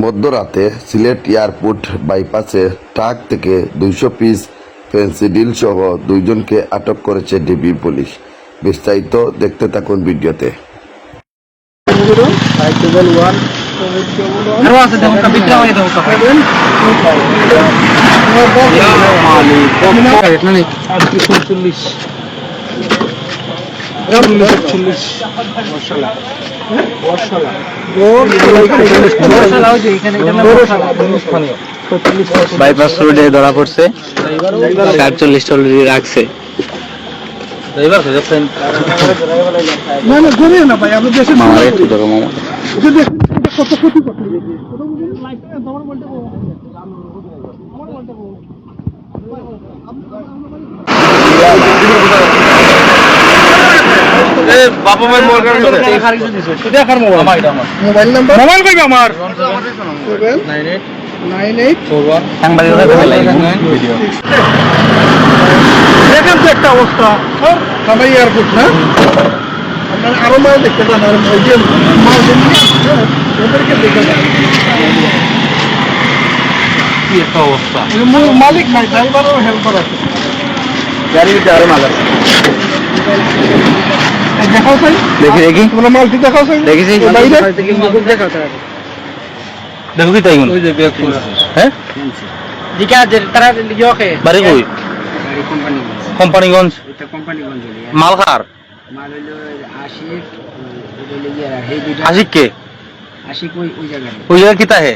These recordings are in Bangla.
মধ্যরাতে সিলেট এয়ারপোর্ট বাইপাসে ট্রাক থেকে দুইশো পিস ফেন্সিডিল সহ দুইজনকে আটক করেছে ডিবি পুলিশ। বিস্তারিত দেখতে থাকুন ভিডিওতে। আরও আছে বাইপাস রোডে ধরা পড়ছে। সাতচল্লিশ অলরেডি রাখছে। মামা একটু ধরো মামা মোবাইল নাম্বার? মোবাইল কইবে আমার? সাংবাদিকতা করে লাইভ ভিডিও। দেখেন তো একটা অবস্থা। সবাই এয়ারপোর্ট না? আপনার আরও মাল দেখতে পান আর ওই যে মাল যেমনি আসছে, ওদেরকে দেখে যান। কি একটা অবস্থা। মালিক নাই ড্রাইভারও হেল্পার আছে। আরও মাল আছে। দেখাও চাই দেখি দেখি। তোমরা মালটি দেখাও চাই দেখেছি বাইরে? দেখো কি তাই ওই যে ব্যাগ হ্যাঁ? দিকে আছে তারা ইয়োকে বাড়ি কই? কোম্পানিগঞ্জ। কোম্পানিগঞ্জ মাল মাল হইল আশিক ওই হইল গিয়ে এই দুইটা। আশিক কে? আশিক ওই ওই জায়গায়। ওই জায়গা কিতা হে?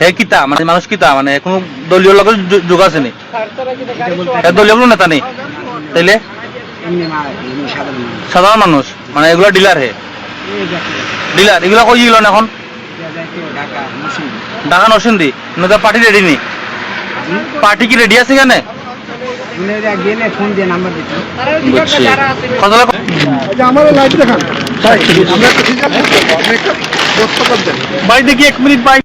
হে কিতা? মানে মানুষ কিতা? মানে কোনো দলীয় লগত যোগ আছে নি? হে দলীয় কোনো নেতা নেই? তাইলে? সাধারণ মানুষ। মানে এগুলো ডিলার হে? ডিলার এগুলো কই গেল এখন? ঢাকা নরসিংদী। নয়তো পার্টি রেডি নেই? পার্টি কি রেডি আছে দেন ভাই দেখি এক মিনিট ভাই